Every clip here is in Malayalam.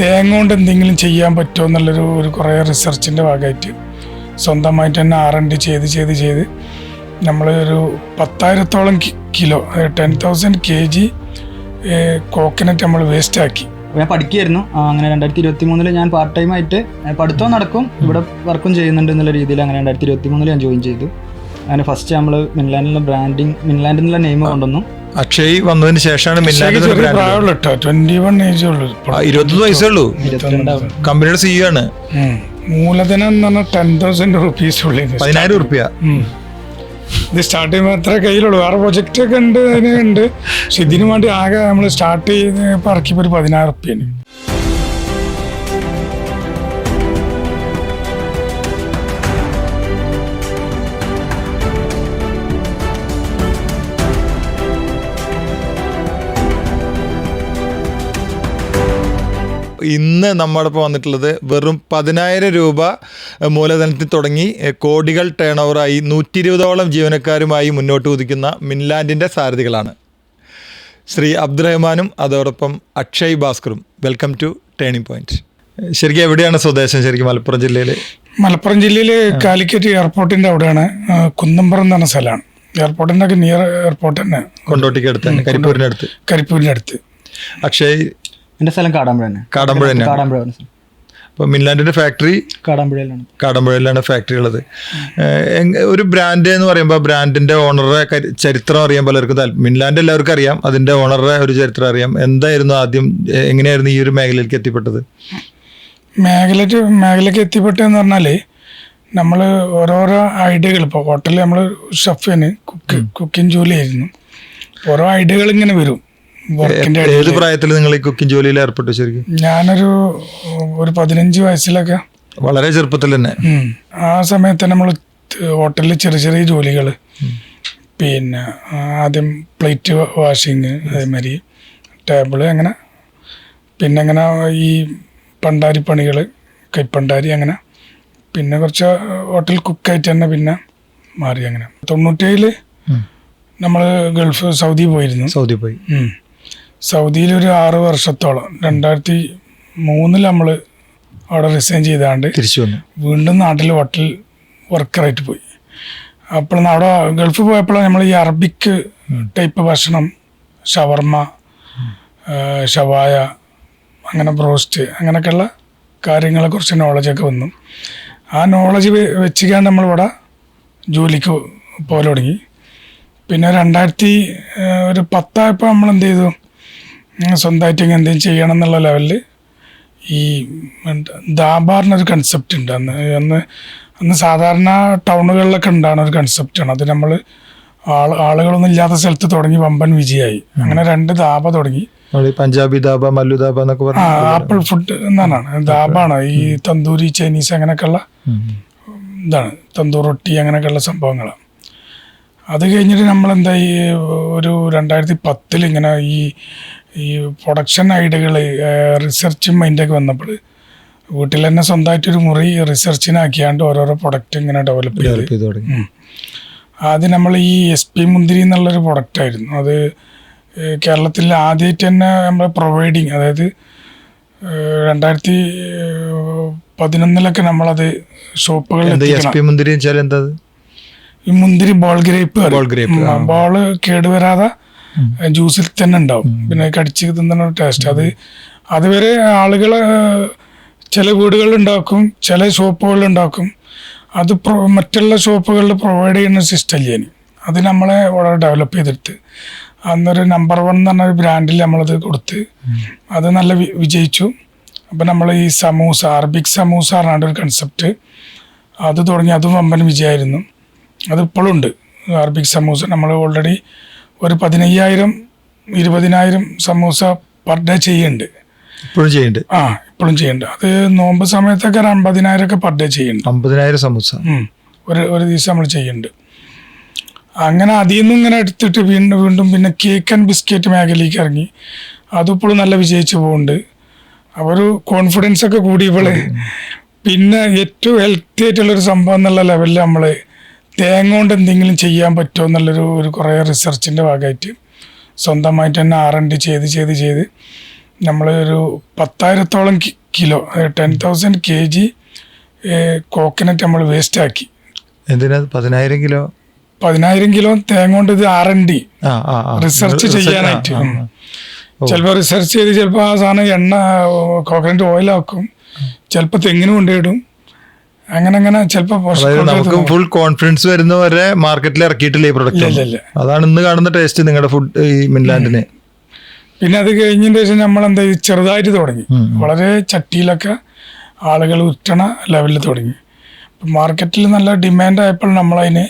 തേങ്ങ കൊണ്ട് എന്തെങ്കിലും ചെയ്യാൻ പറ്റുമോ എന്നുള്ളൊരു ഒരു കുറേ റിസർച്ചിന്റെ ഭാഗമായിട്ട് സ്വന്തമായിട്ട് തന്നെ ആർ എൻ ഡി ചെയ്ത് ചെയ്ത് ചെയ്ത് നമ്മൾ ഒരു പത്തായിരത്തോളം kilo ten thousand K G coconut നമ്മൾ വേസ്റ്റ് ആക്കി. ഞാൻ പഠിക്കുകയായിരുന്നു. അങ്ങനെ രണ്ടായിരത്തി ഇരുപത്തി മൂന്നിൽ ഞാൻ പാർട്ട് ടൈം ആയിട്ട് പഠിത്തം നടക്കും. ഇവിടെ വർക്കും ചെയ്യുന്നുണ്ട് എന്നുള്ള രീതിയിൽ അങ്ങനെ രണ്ടായിരത്തി ഇരുപത്തി മൂന്നിൽ ഞാൻ ജോയിൻ ചെയ്തു. അങ്ങനെ ഫസ്റ്റ് നമ്മൾ മിൻലാൻഡിലെ ബ്രാൻഡിങ് മിൻലാൻഡ് നെയിം കൊണ്ടുവന്നു. അക്ഷയ് വന്നതിന് ശേഷമാണ്. ഇരുപത്തൊന്ന് വയസ്സേ ഉള്ളൂ കമ്പനിയുടെ സിഇഒ ആണ്. ഉം. മൂലധനം എന്ന് പറഞ്ഞാൽ ടെൻ തൗസൻഡ് റുപ്പീസ് പതിനായിരം റുപ്യ ഇത് സ്റ്റാർട്ട് ചെയ്യുമ്പോൾ അത്ര കയ്യിലുള്ളൂ. വേറെ പ്രൊജക്റ്റ് ഒക്കെ ഉണ്ട് അതിനുണ്ട് പക്ഷെ ഇതിനു വേണ്ടി ആകെ നമ്മൾ സ്റ്റാർട്ട് ചെയ്ത് ഇറക്കിയപ്പോൾ ഒരു പതിനായിരം റുപ്യാണ് ഇന്ന് നമ്മോടൊപ്പം വന്നിട്ടുള്ളത് വെറും പതിനായിരം രൂപ മൂലധനത്തിൽ തുടങ്ങി കോടികൾ ടേൺ ഓവറായി നൂറ്റി ഇരുപതോളം ജീവനക്കാരുമായി മുന്നോട്ട് കുതിക്കുന്ന മിൻലാൻഡിന്റെ സാരഥികളാണ്. ശ്രീ അബ്ദുറഹ്മാനും അതോടൊപ്പം അക്ഷയ് ഭാസ്കറും. വെൽക്കം ടു ടേണിംഗ് പോയിന്റ് ശരിക്കും എവിടെയാണ് സ്വദേശം ശരിക്കും മലപ്പുറം ജില്ലയിൽ മലപ്പുറം ജില്ലയിൽ കാലിക്കറ്റ് എയർപോർട്ടിന്റെ അവിടെയാണ് ആ, കുന്നമ്പുറം എന്ന് പറഞ്ഞ സ്ഥലമാണ്. എയർപോർട്ടിന്റെ ഒക്കെ നിയർ എയർപോർട്ട് തന്നെ. കൊണ്ടോട്ടിക്ക് അടുത്ത് തന്നെ കരിപ്പൂരിന്റെ അടുത്ത് കരിപ്പൂരിന്റെ അടുത്ത് അക്ഷയ് എന്റെ സ്ഥലം കാടാമ്പുഴ തന്നെ. കാടാമ്പുഴ തന്നെ കാടാമ്പുഴ. അപ്പോൾ മിൻലാൻഡിന്റെ ഫാക്ടറി കാടാമ്പുഴയിലാണ്. കാടാമ്പുഴയിലാണ് ഫാക്ടറി ഉള്ളത്. ഒരു ബ്രാൻഡ് എന്ന് പറയുമ്പോൾ ബ്രാൻഡിന്റെ ഓണറുടെ ചരിത്രം അറിയാൻ പലർക്കും താല്പര്യം മിൻലാൻഡ് എല്ലാവർക്കും അറിയാം അതിന്റെ ഓണറുടെ ഒരു ചരിത്രം അറിയാം. എന്തായിരുന്നു ആദ്യം എങ്ങനെയായിരുന്നു ഈ ഒരു മേഖലയിലേക്ക് എത്തിപ്പെട്ടത്? മേഖലയ്ക്ക് മേഖലയ്ക്ക് എത്തിപ്പെട്ടതെന്ന് പറഞ്ഞാൽ നമ്മൾ ഓരോരോ ഐഡിയകൾ ഇപ്പോൾ ഹോട്ടലിൽ നമ്മൾ ഷെഫിന് കുക്ക് കുക്കിംഗ് ജോലി ആയിരുന്നു ഓരോ ഐഡിയകൾ ഇങ്ങനെ വരും. വർക്കിന്റെ ഏത് പ്രായത്തിൽ നിങ്ങൾ ഈ കുക്കിംഗ് ജോലിയിൽ ഏർപ്പെട്ടു ശരിക്കും? ഞാനൊരു ഒരു പതിനഞ്ച് വയസ്സിലൊക്കെ. വളരെ ചെറുപ്പത്തിൽ തന്നെ. ആ സമയത്ത് നമ്മൾ ഹോട്ടലിൽ ചെറിയ ചെറിയ ജോലികൾ പിന്നെ ആദ്യം പ്ലേറ്റ് വാഷിങ് അതേമാതിരി ടേബിൾ അങ്ങനെ. പിന്നെ അങ്ങനെ ഈ പണ്ടാരി പണികൾ കൈപ്പണ്ടാരി അങ്ങനെ. പിന്നെ കുറച്ച് ഹോട്ടൽ കുക്കായിട്ട് തന്നെ പിന്നെ മാറി അങ്ങനെ. തൊണ്ണൂറ്റേഴിൽ. നമ്മൾ ഗൾഫ് സൗദി പോയിരുന്നു. സൗദി പോയി. സൗദിയിൽ ഒരു ആറ് വർഷത്തോളം രണ്ടായിരത്തി മൂന്നിൽ നമ്മൾ അവിടെ റിസൈൻ ചെയ്താണ്ട് തിരിച്ചു വന്നു. വീണ്ടും നാട്ടിൽ ഹോട്ടൽ വർക്കറായിട്ട് പോയി. അപ്പോൾ അവിടെ ഗൾഫ് പോയപ്പോൾ നമ്മൾ ഈ അറബിക്ക് ടൈപ്പ് ഭക്ഷണം ഷവർമ ഷവായ അങ്ങനെ ബ്രോസ്റ്റ് അങ്ങനെയൊക്കെയുള്ള കാര്യങ്ങളെക്കുറിച്ച് നോളജൊക്കെ വന്നു. ആ നോളജ് വെച്ചിട്ടാണ് നമ്മളിവിടെ ജോലിക്ക് പോലെ തുടങ്ങി. പിന്നെ രണ്ടായിരത്തി ഒരു പത്തായപ്പോൾ നമ്മൾ എന്ത് ചെയ്തു? സ്വന്തമായിട്ട് ഇങ്ങനെ എന്തെങ്കിലും ചെയ്യണം എന്നുള്ള ലെവലിൽ ഈ ദാബാറിനൊരു കൺസെപ്റ്റ് ഉണ്ട്. അന്ന് അന്ന് അന്ന് സാധാരണ ടൗണുകളിലൊക്കെ ഉണ്ടാകുന്ന ഒരു കൺസെപ്റ്റാണ് അത് നമ്മൾ ആൾ ആളുകളൊന്നും ഇല്ലാത്ത സ്ഥലത്ത് തുടങ്ങി വമ്പൻ വിജയായി അങ്ങനെ രണ്ട് ദാബ തുടങ്ങി. പഞ്ചാബി ദാബ മല്ലു ദാബ എന്നൊക്കെ പറഞ്ഞു ആപ്പിൾ ഫുഡ് എന്നാണ്. ദാബാണ്. ഈ തന്തൂരി ചൈനീസ് അങ്ങനെയൊക്കെയുള്ള ഇതാണ്. തന്തൂർ റൊട്ടി അങ്ങനെയൊക്കെയുള്ള സംഭവങ്ങളാണ് അത് കഴിഞ്ഞിട്ട് നമ്മൾ എന്താ ഈ ഒരു രണ്ടായിരത്തി പത്തിൽ ഇങ്ങനെ ഈ ഈ പ്രൊഡക്ഷൻ ഐഡിയകൾ റിസർച്ചും മൈൻഡൊക്കെ വന്നപ്പോൾ വീട്ടിൽ തന്നെ സ്വന്തമായിട്ടൊരു മുറി റിസർച്ചിനാക്കിയാണ്ട് ഓരോരോ പ്രൊഡക്റ്റ് ഇങ്ങനെ ഡെവലപ്പ് ചെയ്ത്. അത് നമ്മൾ ഈ എസ് പി മുന്തിരി എന്നുള്ളൊരു പ്രൊഡക്റ്റ് ആയിരുന്നു. അത് കേരളത്തിൽ ആദ്യമായിട്ട് തന്നെ നമ്മൾ പ്രൊവൈഡിങ് അതായത് രണ്ടായിരത്തി പതിനൊന്നിലൊക്കെ നമ്മളത് ഷോപ്പുകളിൽ മുന്തിരി വെച്ചാൽ എന്താ ഈ മുന്തിരി ബോൾ ഗ്രേപ്പ് ബോൾ ആ. ബോൾ കേടുവരാതെ ജ്യൂസിൽ തന്നെ ഉണ്ടാവും. പിന്നെ കടിച്ച് തിന്നുന്ന ടേസ്റ്റ് അത് അതുവരെ ആളുകൾ ചില വീടുകളിൽ ഉണ്ടാക്കും ചില ഷോപ്പുകളിൽ ഉണ്ടാക്കും. അത് പ്രൊ- മറ്റുള്ള ഷോപ്പുകളിൽ പ്രൊവൈഡ് ചെയ്യുന്ന സിസ്റ്റം ഇല്ലേ. അത് നമ്മളെ വളരെ ഡെവലപ്പ് ചെയ്തെടുത്ത് അന്നൊരു നമ്പർ വൺ എന്ന് പറഞ്ഞ ഒരു ബ്രാൻഡിൽ നമ്മളത് കൊടുത്ത് അത് നല്ല വിജയിച്ചു. അപ്പം നമ്മൾ ഈ സമൂസ അറബിക് സമൂസ പറഞ്ഞാണ്ട് ഒരു കൺസെപ്റ്റ് അത് തുടങ്ങി. അതും വമ്പൻ വിജയമായിരുന്നു അത് ഇപ്പോഴും ഉണ്ട്. അറബിക് സമൂസ നമ്മൾ ഓൾറെഡി ഒരു പതിനയ്യായിരം ഇരുപതിനായിരം സമൂസ പെർ ഡേ ചെയ്യുന്നുണ്ട്. ഇപ്പോഴും ചെയ്യുന്നുണ്ട്? ആ ഇപ്പോഴും ചെയ്യുന്നുണ്ട്. അത് നോമ്പ് സമയത്തൊക്കെ ഒരു അമ്പതിനായിരം ഒക്കെ പെർ ഡേ ചെയ്യുന്നുണ്ട്. അമ്പതിനായിരം സമൂസ? ഒരു ഒരു ദിവസം നമ്മൾ ചെയ്യുന്നുണ്ട്. അങ്ങനെ അതിൽ നിന്നും ഇങ്ങനെ എടുത്തിട്ട് വീണ്ടും വീണ്ടും പിന്നെ കേക്ക് ആൻഡ് ബിസ്ക്കറ്റ് മേഖലയിലേക്ക് ഇറങ്ങി. അതിപ്പോഴും നല്ല വിജയിച്ചു പോകുന്നുണ്ട്. അപ്പോൾ ഒരു കോൺഫിഡൻസ് ഒക്കെ കൂടിയപ്പോൾ പിന്നെ ഏറ്റവും ഹെൽത്തി ആയിട്ടുള്ളൊരു സംഭവം എന്നുള്ള ലെവലിൽ നമ്മൾ തേങ്ങ കൊണ്ട് എന്തെങ്കിലും ചെയ്യാൻ പറ്റുമോ എന്നുള്ളൊരു ഒരു കുറേ റിസർച്ചിന്റെ ഭാഗമായിട്ട് സ്വന്തമായിട്ട് തന്നെ ആർ എൻ ഡി ചെയ്ത് ചെയ്ത് ചെയ്ത് നമ്മൾ ഒരു പത്തായിരത്തോളം kilo ten thousand K G coconut നമ്മൾ വേസ്റ്റ് ആക്കി എന്തിനാ? പതിനായിരം കിലോ? പതിനായിരം കിലോ തേങ്ങ കൊണ്ട് ഇത് ആർ എൻ ഡി റിസർച്ച് ചെയ്യാനായിട്ട്. ചിലപ്പോൾ റിസർച്ച് ചെയ്ത് ചിലപ്പോൾ ആ സാധനം എണ്ണ കോക്കനട്ട് ഓയിലാക്കും ചിലപ്പോൾ തെങ്ങിന് കൊണ്ടിടും അങ്ങനെ അങ്ങനെ ചിലപ്പോൾ നമുക്ക് ഫുൾ കോൺഫിഡൻസ് വരുന്നവരെ മാർക്കറ്റിൽ ഇറക്കിയിട്ടില്ല ഈ പ്രൊഡക്റ്റ്. അതാണ് ഇന്ന് കാണുന്ന ടേസ്റ്റ് നിങ്ങളുടെ ഫുഡ് ഈ മിൻലാൻഡിന്. പിന്നെ അത് കഴിഞ്ഞതിന് ശേഷം നമ്മൾ എന്താ? ചെറുതായിട്ട് തുടങ്ങി. വളരെ ചട്ടിയിലൊക്കെ ആളുകൾ ഉറ്റണ ലെവലിൽ തുടങ്ങി. മാർക്കറ്റിൽ നല്ല ഡിമാൻഡ് ആയപ്പോൾ നമ്മളതിന്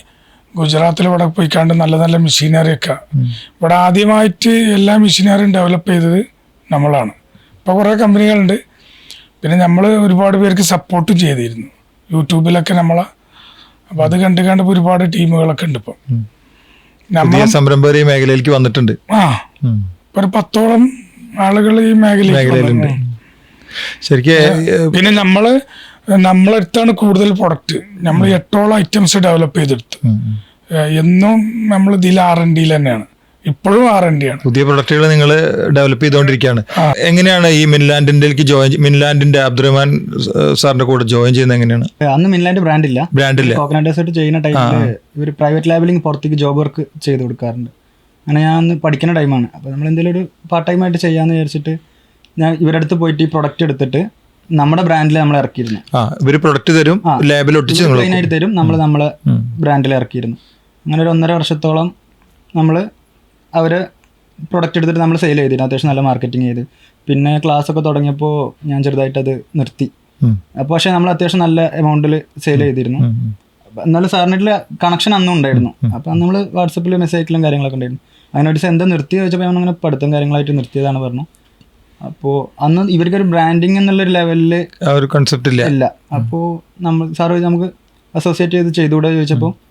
ഗുജറാത്തിൽ ഇവിടെ പോയിക്കാണ്ട് നല്ല നല്ല മെഷീനറി ഒക്കെ. ഇവിടെ ആദ്യമായിട്ട് എല്ലാ മെഷീനറിയും ഡെവലപ്പ് ചെയ്തത് നമ്മളാണ്. ഇപ്പോൾ കുറേ കമ്പനികളുണ്ട് പിന്നെ നമ്മൾ ഒരുപാട് പേർക്ക് സപ്പോർട്ടും ചെയ്തിരുന്നു. യൂട്യൂബിലൊക്കെ നമ്മളെ അപ്പം അത് കണ്ട് കണ്ട് ഒരുപാട് ടീമുകളൊക്കെ ഉണ്ട് ഇപ്പം. നമ്മൾ പുതിയ സംരംഭകർ ഈ മേഖലയിലേക്ക് വന്നിട്ടുണ്ട്. ആ. ഒരു പത്തോളം ആളുകൾ ഈ മേഖലയിലുണ്ട്. ശരിക്കും പിന്നെ നമ്മൾ നമ്മളെടുത്താണ് കൂടുതൽ പ്രൊഡക്റ്റ് നമ്മൾ എട്ടോളം ഐറ്റംസ് ഡെവലപ്പ് ചെയ്തെടുത്തു. എന്നും നമ്മൾ ഇതിൽ ആർ എൻ ഡിയിൽ തന്നെയാണ്. ഇപ്പോഴും ആർ എൻ ഡി ആണ്. പുതിയ പ്രൊഡക്റ്റുകൾ നിങ്ങൾ ഡെവലപ്പ് ചെയ്തുകൊണ്ടിരിക്കുകയാണ്. എങ്ങനെയാണ് ഈ മിൻലാൻഡിലേക്ക് ജോയിൻ മിൻലാൻഡിന്റെ അബ്ദുറഹ്മാൻ സാറിന്റെ കൂടെ ജോയിൻ ചെയ്യുന്നത് എങ്ങനെയാണ്? അന്ന് മിൻലാൻഡ് ബ്രാൻഡ് ഇല്ല. ബ്രാൻഡില്ല കോക്കനട്ട് ഡെസേർട്ട് ചെയ്യുന്ന ടൈമിൽ ഇവർ പ്രൈവറ്റ് ലാബിലിംഗ് പുറത്തേക്ക് ജോബ് വർക്ക് ചെയ്ത് കൊടുക്കാറുണ്ട്. അങ്ങനെ ഞാൻ അന്ന് പഠിക്കുന്ന ടൈമാണ് അപ്പോൾ നമ്മൾ എന്തെങ്കിലും ഒരു പാർട്ട് ടൈം ആയിട്ട് ചെയ്യാമെന്ന് വിചാരിച്ചിട്ട് ഞാൻ ഇവരുടെ അടുത്ത് പോയിട്ട് ഈ പ്രൊഡക്റ്റ് എടുത്തിട്ട് നമ്മുടെ ബ്രാൻഡിൽ നമ്മൾ ഇറക്കിയിരുന്നു. ആ ഇവർ പ്രൊഡക്റ്റ് തരും ലാബിൽ ഒട്ടിച്ച് തരും നമ്മൾ നമ്മളെ ബ്രാൻഡിൽ ഇറക്കിയിരുന്നു. അങ്ങനെ ഒരു ഒന്നര വർഷത്തോളം നമ്മൾ അവർ പ്രൊഡക്റ്റ് എടുത്തിട്ട് നമ്മൾ സെയിൽ ചെയ്തിരുന്നു. അത്യാവശ്യം നല്ല മാർക്കറ്റിംഗ് ചെയ്ത്. പിന്നെ ക്ലാസ് ഒക്കെ തുടങ്ങിയപ്പോൾ ഞാൻ ചെറുതായിട്ട് അത് നിർത്തി. അപ്പോൾ പക്ഷേ നമ്മൾ അത്യാവശ്യം നല്ല എമൗണ്ടിൽ സെയിൽ ചെയ്തിരുന്നു. എന്നാലും സാറിനായിട്ടുള്ള കണക്ഷൻ അന്നും ഉണ്ടായിരുന്നു. അപ്പം നമ്മൾ വാട്സപ്പിൽ മെസ്സേജ് അയക്കലും കാര്യങ്ങളൊക്കെ ഉണ്ടായിരുന്നു. അതിനോട് എന്താ നിർത്തി ചോദിച്ചപ്പോൾ ഞാൻ അങ്ങനെ പഠിത്തം കാര്യങ്ങളായിട്ട് നിർത്തിയതാണ് പറഞ്ഞു. അപ്പോൾ അന്ന് ഇവർക്കൊരു ബ്രാൻഡിങ് എന്നുള്ളൊരു ലെവലിൽ ഒരു കൺസെപ്റ്റ് ഇല്ല. ഇല്ല. അപ്പോൾ നമ്മൾ സാർ നമുക്ക് അസോസിയേറ്റ് ചെയ്ത് ചെയ്തുകൂടെ ചോദിച്ചപ്പോൾ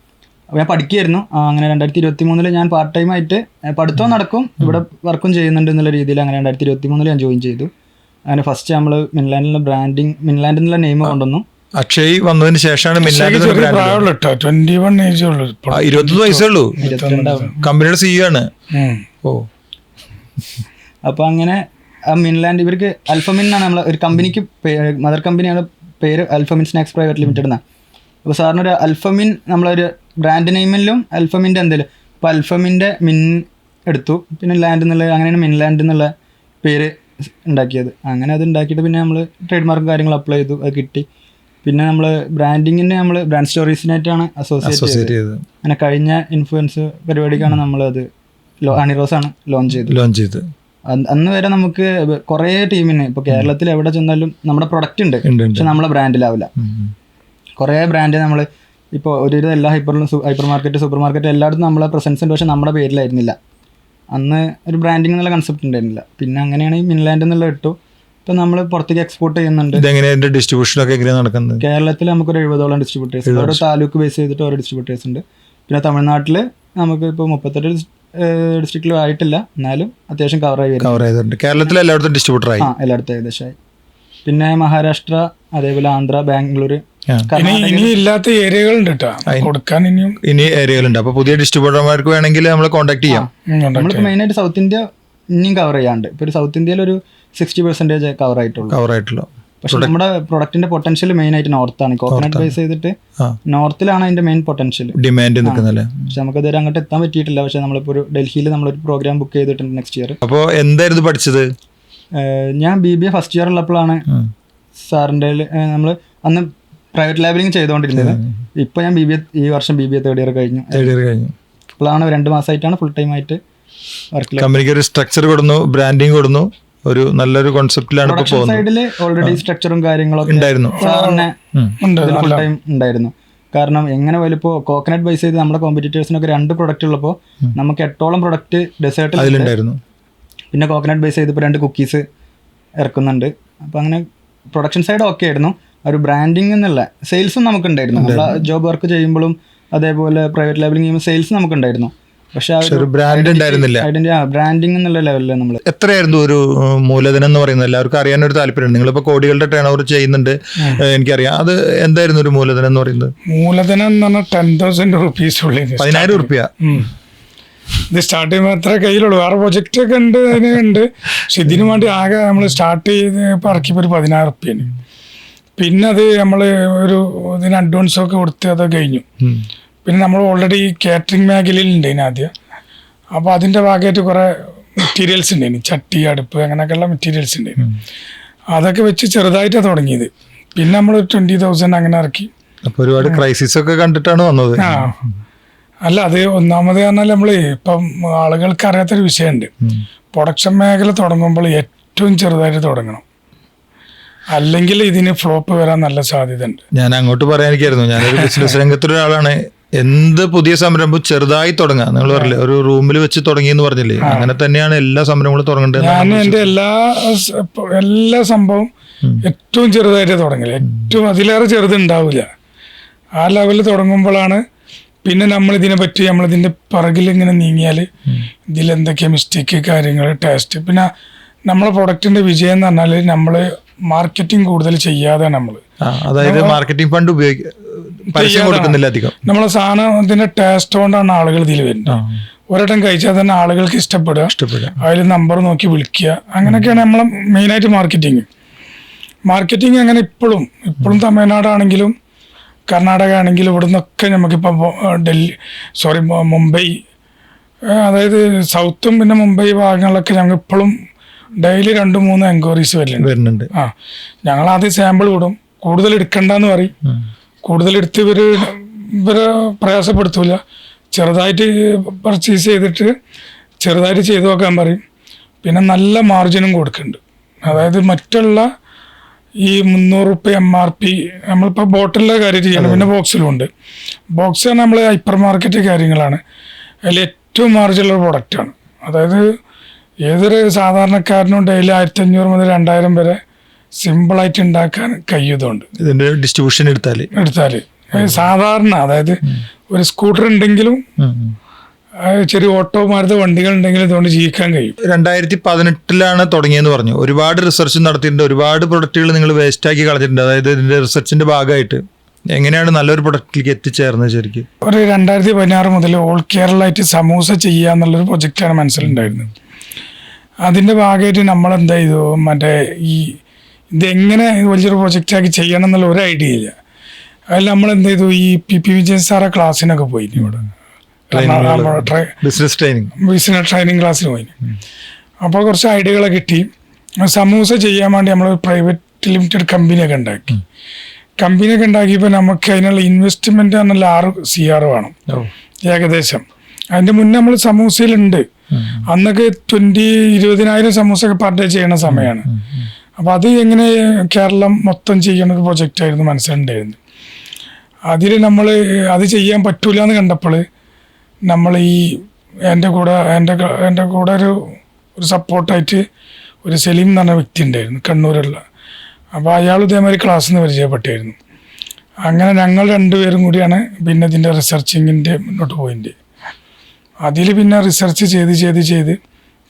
ഞാൻ പഠിക്കുകയായിരുന്നു. അങ്ങനെ രണ്ടായിരത്തി ഇരുപത്തി മൂന്നിൽ ഞാൻ പാർട്ട് ടൈം ആയിട്ട് പഠിത്തവും നടക്കും. ഇവിടെ വർക്കും ചെയ്യുന്നുണ്ട് എന്നുള്ള രീതിയിൽ അങ്ങനെ രണ്ടായിരത്തി ഇരുപത്തി മൂന്നിൽ ഞാൻ ജോയിൻ ചെയ്തു. അങ്ങനെ ഫസ്റ്റ് നമ്മൾ മിൻലാൻഡിലെ ബ്രാൻഡിങ് മിൻലാൻഡ് എന്നുള്ള നെയിം കൊണ്ടുവന്നു. അക്ഷയ് വന്നതിന് ശേഷമാണ് ഇരുപത്തൊന്ന് വയസ്സേ ഉള്ളൂ. കമ്പനിയുടെ സിഇഒ ആണ്. ഓ. അപ്പോൾ അങ്ങനെ ആ മിൻലാൻഡ് ഇവർക്ക് അൽഫമിൻ എന്നാണ് നമ്മളെ ഒരു കമ്പനിക്ക് മദർ കമ്പനിയാണ് പേര് അൽഫമിൻ സ്നാക്സ് പ്രൈവറ്റ് ലിമിറ്റഡ് എന്നാണ് അപ്പോൾ സാറിന് ഒരു അൽഫമിൻ നമ്മളൊരു ബ്രാൻഡ് നെയിമിലും അൽഫമിന്റെ എന്തെങ്കിലും അപ്പോൾ അൽഫമിന്റെ മിൻ എടുത്തു. പിന്നെ ലാൻഡ് എന്നുള്ള അങ്ങനെയാണ് മിൻലാൻഡ് എന്നുള്ള പേര് ഉണ്ടാക്കിയത്. അങ്ങനെ അത് ഉണ്ടാക്കിയിട്ട് പിന്നെ നമ്മൾ ട്രേഡ് മാർക്കും കാര്യങ്ങളും അപ്ലൈ ചെയ്തു. അത് കിട്ടി. പിന്നെ നമ്മൾ ബ്രാൻഡിങ്ങിന്റെ നമ്മൾ ബ്രാൻഡ് സ്റ്റോറീസിനായിട്ടാണ് അസോസിയേറ്റ് ചെയ്തത്. അങ്ങനെ കഴിഞ്ഞ ഇൻഫ്ലുവൻസ് പരിപാടിക്കാണ് നമ്മളത് ലോ ആണ് ലോഞ്ച് ചെയ്തത്. ലോഞ്ച് ചെയ്ത്. അന്ന് വരെ നമുക്ക് കുറേ ടീമിന് ഇപ്പോൾ കേരളത്തിൽ എവിടെ ചെന്നാലും നമ്മുടെ പ്രൊഡക്റ്റ് ഉണ്ട്. പക്ഷെ നമ്മളെ ബ്രാൻഡിലാവില്ല. കുറേ ബ്രാൻഡ് നമ്മൾ ഇപ്പോൾ ഒരുവിധം എല്ലാ ഹൈപ്പറിലും ഹൈപ്പർ മാർക്കറ്റ് സൂപ്പർ മാർക്കറ്റ് എല്ലായിടത്തും നമ്മളെ പ്രസൻസ് ഉണ്ട്. പക്ഷേ നമ്മുടെ പേരിലായിരുന്നില്ല. അന്ന് ഒരു ബ്രാൻഡിങ് എന്നുള്ള കൺസെപ്റ്റ് ഉണ്ടായിരുന്നില്ല. പിന്നെ അങ്ങനെയാണ് ഈ മിൻലാൻഡ് എന്നുള്ള ഇട്ടു. ഇപ്പം നമ്മൾ പുറത്തേക്ക് എക്സ്പോർട്ട് ചെയ്യുന്നുണ്ട്. ഇതിന്റെ ഡിസ്ട്രിബ്യൂഷൻ ഒക്കെ എങ്ങനെയാണ് നടക്കുന്നത്? കേരളത്തിൽ നമുക്കൊരു എഴുപതോളം ഡിസ്ട്രിബ്യൂട്ടേഴ്സ് ഓരോ താലൂക്ക് ബേസ് ചെയ്തിട്ട് ഓരോ ഡിസ്ട്രിബ്യൂട്ടേഴ്സ് ഉണ്ട്. പിന്നെ തമിഴ്നാട്ടിൽ നമുക്ക് ഇപ്പോൾ മുപ്പത്തെട്ട് ഡിസ്ട്രിക്റ്റിലും ആയിട്ടില്ല. എന്നാലും അത്യാവശ്യം കവർ ആയി കവർ ചെയ്തിട്ടുണ്ട് കേരളത്തിൽ എല്ലായിടത്തും ഡിസ്ട്രിബ്യൂട്ടർ ആയി. ആ എല്ലായിടത്തും ഏകദേശമായി പിന്നെ മഹാരാഷ്ട്ര അതേപോലെ ആന്ധ്ര ബാംഗ്ലൂർ. ഇനി ഇനി ഇല്ലാത്ത ഏരിയകളുണ്ട് കേട്ടോ. കൊടുക്കാൻ ഇനിയും ഇനി ഏരിയകളുണ്ട്. അപ്പൊ പുതിയ ഡിസ്ട്രിബ്യൂട്ടർമാർക്ക് വേണമെങ്കിൽ നമ്മൾ കോൺടാക്ട് ചെയ്യാം. നമ്മൾ മെയിൻ ആയിട്ട് സൗത്ത് ഇന്ത്യ ഇനിയും കവർ ചെയ്യാണ്ട്. ഇപ്പൊ ഒരു സൗത്ത് ഇന്ത്യയിൽ ഒരു സിക്സ്റ്റി പെർസെന്റേജ് കവർ ആയിട്ടുള്ളൂ. കവർ ആയിട്ടുള്ളൂ. പക്ഷെ നമ്മുടെ പ്രൊഡക്റ്റിന്റെ പൊട്ടൻഷ്യൽ മെയിൻ ആയിട്ട് നോർത്ത് ആണ്. കോക്കനട്ട് ബേസ് ചെയ്തിട്ട്. നോർത്തിലാണ് അതിന്റെ മെയിൻ പൊട്ടൻഷ്യൽ ഡിമാൻഡ് നിൽക്കുന്നത് പക്ഷെ നമുക്ക് ഇതുവരെ അങ്ങോട്ട് എത്താൻ പറ്റിയിട്ടില്ല. പക്ഷെ നമ്മളിപ്പോ ഒരു ഡൽഹിയിൽ നമ്മളൊരു പ്രോഗ്രാം ബുക്ക് ചെയ്തിട്ടുണ്ട് നെക്സ്റ്റ് ഇയർ അപ്പോൾ എന്തായിരുന്നു പഠിച്ചത്? ഞാൻ B B A first year ഉള്ളപ്പോഴാണ്. സാറിന്റെ നമ്മൾ അന്ന് പ്രൈവറ്റ് ലാബിലിങ് ചെയ്തുകൊണ്ടിരുന്നത് ഇപ്പോൾ ഞാൻ ബി ബി എ ഈ വർഷം B B A third year കഴിഞ്ഞു. തേർഡ് ഇയർ കഴിഞ്ഞു. ഇപ്പോഴാണ് രണ്ട് മാസമായിട്ടാണ് ഫുൾ ടൈം ആയിട്ട് വർക്ക് കമ്പനിക്ക് ഒരു സ്ട്രക്ചർ കൊടുന്നു ബ്രാൻഡിങ് കൊടുന്നു. ഒരു നല്ലൊരു കോൺസെപ്റ്റിലാണ് ഇപ്പോൾ പ്രൊഡക്ഷൻ പോകുന്നത്. സൈഡിൽ ഓൾറെഡി സ്ട്രക്ചറും കാര്യങ്ങളൊക്കെ ഉണ്ടായിരുന്നു. സാറിനെ ഉണ്ട് ഫുൾ ടൈം ഉണ്ടായിരുന്നു. കാരണം എങ്ങനെ പോലും ഇപ്പോൾ കോക്കനട്ട് ബൈസ് ചെയ്ത് നമ്മുടെ കോമ്പറ്റീറ്റേഴ്സിനൊക്കെ രണ്ട് പ്രൊഡക്റ്റ് ഉള്ളപ്പോൾ നമുക്ക് എട്ടോളം പ്രൊഡക്റ്റ് ഡെസേർട്ടിൽ അതിലുണ്ടായിരുന്നു. പിന്നെ കോക്കനട്ട് ബൈസ് ചെയ്ത് ഇപ്പോൾ രണ്ട് കുക്കീസ് ഇറക്കുന്നുണ്ട്. അപ്പോൾ അങ്ങനെ പ്രൊഡക്ഷൻ സൈഡ് ഓക്കെ ആയിരുന്നു. ഒരു ബ്രാൻഡിങ് എന്നുള്ള സെയിൽസും നമുക്കുണ്ടായിരുന്നു. നമ്മൾ ജോബ് വർക്ക് ചെയ്യുമ്പോഴും അതേപോലെ പ്രൈവറ്റ് ലെവലിംഗ് ചെയ്യുമ്പോൾ സെയിൽസ് നമുക്കുണ്ടായിരുന്നു. പക്ഷെ ആ ഒരു ബ്രാൻഡ് ഉണ്ടായിരുന്നില്ല. ഐഡന്റി ബ്രാൻഡിങ് എന്നുള്ള ലെവലിൽ നമ്മൾ എത്രയായിരുന്നു ഒരു മൂലധനം എന്ന് പറയുന്നത്? എല്ലാവർക്കും അറിയാനൊരു താല്പര്യമുണ്ട്. നിങ്ങളിപ്പോൾ കോടികളുടെ ടേൺ ഓവർ ചെയ്യുന്നുണ്ട് എനിക്കറിയാം. അത് എന്തായിരുന്നു ഒരു മൂലധനം എന്ന് പറയുന്നത്? മൂലധനം എന്ന് പറഞ്ഞാൽ ടെൻ തൗസൻഡ് റുപ്പീസ് ഉള്ളിൽ പതിനായിരം റുപ്യ ഇത് സ്റ്റാർട്ട് ചെയ്യുമ്പോൾ അത്ര കയ്യിലുള്ളൂ. വേറെ പ്രൊജക്റ്റ് ഒക്കെ ഉണ്ട് അതിന് ഉണ്ട്. പക്ഷെ ഇതിനു വേണ്ടി ആകെ നമ്മൾ സ്റ്റാർട്ട് ചെയ്ത് ഇറക്കിയപ്പോൾ ഒരു പതിനായിരം റുപ്യാണ് പിന്നെ അത് നമ്മൾ ഒരു ഇതിന് അഡ്വാൻസ് ഒക്കെ കൊടുത്ത് അത് കഴിഞ്ഞു. പിന്നെ നമ്മൾ ഓൾറെഡി കാറ്ററിംഗ് മേഖലയിൽ ഉണ്ടായിന് ആദ്യം. അപ്പോൾ അതിന്റെ ഭാഗമായിട്ട് കുറേ മെറ്റീരിയൽസ് ഉണ്ടായിരുന്നു ചട്ടി അടുപ്പ് അങ്ങനെയൊക്കെയുള്ള മെറ്റീരിയൽസ് ഉണ്ട് അതൊക്കെ വെച്ച് ചെറുതായിട്ടാണ് തുടങ്ങിയത്. പിന്നെ നമ്മൾ ട്വന്റി തൗസൻഡ് അങ്ങനെ ഇറക്കി. അപ്പോൾ ഒരുപാട് ക്രൈസിസ് ഒക്കെ കണ്ടിട്ടാണ് വന്നത്. ആ. അല്ല അത് ഒന്നാമത് പറഞ്ഞാൽ നമ്മൾ ഇപ്പം ആളുകൾക്ക് അറിയാത്തൊരു വിഷയമുണ്ട് പ്രൊഡക്ഷൻ മേഖല തുടങ്ങുമ്പോൾ ഏറ്റവും ചെറുതായിട്ട് തുടങ്ങണം. അല്ലെങ്കിൽ ഇതിന് ഫ്ലോപ്പ് വരാൻ നല്ല സാധ്യത ഉണ്ട് ഞാൻ അങ്ങോട്ട് പറയാനിരിക്കായിരുന്നു. ഞാനൊരു ബിസിനസ് രംഗത്തുള്ള ഒരാളാണ്. എന്ത് പുതിയ സംരംഭം ചെറുതായി തുടങ്ങാം. നിങ്ങൾ പറഞ്ഞില്ലേ ഒരു റൂമിൽ വെച്ച് തുടങ്ങി എന്ന് പറഞ്ഞില്ലേ? അങ്ങനെ തന്നെയാണ് എല്ലാ സംരംഭങ്ങളും തുടങ്ങേണ്ടത് ഞാൻ എന്റെ എല്ലാ എല്ലാ സംഭവം ഏറ്റവും ചെറുതായിട്ട് തുടങ്ങില്ല? ഏറ്റവും അതിലേറെ ചെറുത് ഉണ്ടാവില്ല. ആ ലെവലിൽ തുടങ്ങുമ്പോഴാണ് പിന്നെ നമ്മൾ ഇതിനെ പറ്റി നമ്മൾ ഇതിന്റെ പിറകിൽ ഇങ്ങനെ നീങ്ങിയാൽ ഇതിൽ എന്തൊക്കെയാ മിസ്റ്റേക്ക് കാര്യങ്ങൾ ടേസ്റ്റ് പിന്നെ നമ്മളെ പ്രൊഡക്റ്റിന്റെ വിജയം എന്ന് പറഞ്ഞാൽ നമ്മൾ മാർക്കറ്റിംഗ് കൂടുതൽ ചെയ്യാതെ നമ്മൾ അതായത് മാർക്കറ്റിംഗ് ഫണ്ട് ഉപയോഗിക്കുന്നില്ല അധികം. നമ്മളെ സാധനത്തിന്റെ ടേസ്റ്റ് കൊണ്ടാണ് ആളുകൾ ഇതിൽ വരുന്നത്. ഒരട്ടം കഴിച്ചാൽ തന്നെ ആളുകൾക്ക് ഇഷ്ടപ്പെടുക. ഇഷ്ടപ്പെടുക. അതിൽ നമ്പർ നോക്കി വിളിക്കുക. അങ്ങനെയൊക്കെയാണ് നമ്മളെ മെയിനായിട്ട് മാർക്കറ്റിങ് മാർക്കറ്റിംഗ് അങ്ങനെ ഇപ്പോഴും ഇപ്പോഴും തമിഴ്നാടാണെങ്കിലും കർണാടക ആണെങ്കിലും ഇവിടെ നിന്നൊക്കെ നമുക്കിപ്പോൾ ഡൽഹി സോറി മുംബൈ അതായത് സൗത്തും പിന്നെ മുംബൈ ഭാഗങ്ങളിലൊക്കെ ഞങ്ങൾ ഇപ്പോഴും ഡെയിലി രണ്ട് മൂന്ന് എൻക്വയറീസ് വരുന്നുണ്ട്. വരുന്നുണ്ട്. ആ ഞങ്ങൾ ആദ്യം സാമ്പിൾ വിടും. കൂടുതൽ എടുക്കണ്ടെന്ന് പറയും. കൂടുതൽ എടുത്ത് ഇവർ ഇവരെ പ്രയാസപ്പെടുത്തൂല. ചെറുതായിട്ട് പർച്ചേസ് ചെയ്തിട്ട് ചെറുതായിട്ട് ചെയ്തു നോക്കാൻ പറയും. പിന്നെ നല്ല മാർജിനും കൊടുക്കുന്നുണ്ട്. അതായത് മറ്റുള്ള ഈ മുന്നൂറ് റുപ്യ എം ആർ പി നമ്മളിപ്പോൾ ബോട്ടിലെ കാര്യം ചെയ്യണം പിന്നെ ബോക്സിലും ഉണ്ട്. ബോക്സ് നമ്മൾ ഹൈപ്പർ മാർക്കറ്റ് കാര്യങ്ങളാണ്. അതിൽ ഏറ്റവും മാർജിനുള്ള പ്രൊഡക്റ്റാണ് അതായത് ഏതൊരു സാധാരണക്കാരനും ഡെയിലി ആയിരത്തി അഞ്ഞൂറ് മുതൽ രണ്ടായിരം വരെ സിമ്പിളായിട്ട് ഉണ്ടാക്കാൻ കഴിയുന്നുണ്ട്. ഇതിന്റെ ഡിസ്ട്രിബ്യൂഷൻ എടുത്താൽ. എടുത്താൽ സാധാരണ അതായത് ഒരു സ്കൂട്ടർ ഉണ്ടെങ്കിലും ചെറിയ ഓട്ടോ മാരുത വണ്ടികൾ ഉണ്ടെങ്കിലും ഇതുകൊണ്ട് ജീവിക്കാൻ കഴിയും. രണ്ടായിരത്തി പതിനെട്ടിലാണ് തുടങ്ങിയെന്ന് പറഞ്ഞു. ഒരുപാട് റിസർച്ച് നടത്തിയിട്ടുണ്ട്. ഒരുപാട് പ്രൊഡക്റ്റുകൾ നിങ്ങൾ വേസ്റ്റ് ആക്കി കളഞ്ഞിട്ടുണ്ട്. അതായത് ഇതിന്റെ റിസർച്ചിന്റെ ഭാഗമായിട്ട്. എങ്ങനെയാണ് നല്ലൊരു പ്രൊഡക്റ്റിലേക്ക് എത്തിച്ചേർന്നത് ശരിക്കും? ഒരു രണ്ടായിരത്തി പതിനാറ് മുതൽ ഓൾ കേരളമായിട്ട് സമൂസ ചെയ്യുക എന്നുള്ളൊരു പ്രൊജക്റ്റാണ് മനസ്സിലുണ്ടായിരുന്നത്. അതിന്റെ ഭാഗമായിട്ട് നമ്മൾ എന്താ ചെയ്തു? മറ്റേ ഈ ഇതെങ്ങനെ വലിയൊരു പ്രൊജക്റ്റാക്കി ചെയ്യണം എന്നുള്ള ഒരു ഐഡിയ ഇല്ല. അതിൽ നമ്മൾ എന്ത് ചെയ്തു? ഈ പി പി വിജയൻ സാറെ ക്ലാസ്സിനൊക്കെ പോയി ഇവിടെ. ബിസിനസ് ട്രെയിനിങ് ബിസിനസ് ട്രെയിനിങ് ക്ലാസ്സിന് പോയി. അപ്പോൾ കുറച്ച് ഐഡിയകളൊക്കെ കിട്ടി. സമൂസ ചെയ്യാൻ വേണ്ടി നമ്മൾ പ്രൈവറ്റ് ലിമിറ്റഡ് കമ്പനിയൊക്കെ ഉണ്ടാക്കി. കമ്പനിയൊക്കെ ഉണ്ടാക്കിയപ്പോൾ നമുക്ക് അതിനുള്ള ഇൻവെസ്റ്റ്മെന്റ് എന്നുള്ള ആറ് സി ആർ വേണം. ഏകദേശം. അതിന്റെ മുന്നേ നമ്മൾ സമൂസയിലുണ്ട്. അന്നൊക്കെ ട്വന്റി ഇരുപതിനായിരം സമൂസ പെർ ഡേ ചെയ്യണ സമയമാണ് അപ്പൊ അത് എങ്ങനെ കേരളം മൊത്തം ചെയ്യണ ഒരു പ്രൊജക്റ്റ് ആയിരുന്നു മനസ്സിലുണ്ടായിരുന്നു അതിൽ നമ്മൾ അത് ചെയ്യാൻ പറ്റൂല എന്ന് കണ്ടപ്പോൾ നമ്മൾ ഈ എന്റെ കൂടെ എന്റെ എന്റെ കൂടെ ഒരു ഒരു സപ്പോർട്ടായിട്ട് ഒരു സലീം എന്ന് പറഞ്ഞ വ്യക്തി ഉണ്ടായിരുന്നു കണ്ണൂരുള്ള. അപ്പോൾ അയാൾ ഇതേമാതിരി ക്ലാസ്സിൽ നിന്ന് പരിചയപ്പെട്ടായിരുന്നു അങ്ങനെ ഞങ്ങൾ രണ്ടുപേരും കൂടിയാണ് പിന്നെ ഇതിന്റെ റിസർച്ചിങ്ങിന്റെ മുന്നോട്ട് പോയിന്റെ. അതിൽ പിന്നെ റിസർച്ച് ചെയ്ത് ചെയ്ത് ചെയ്ത്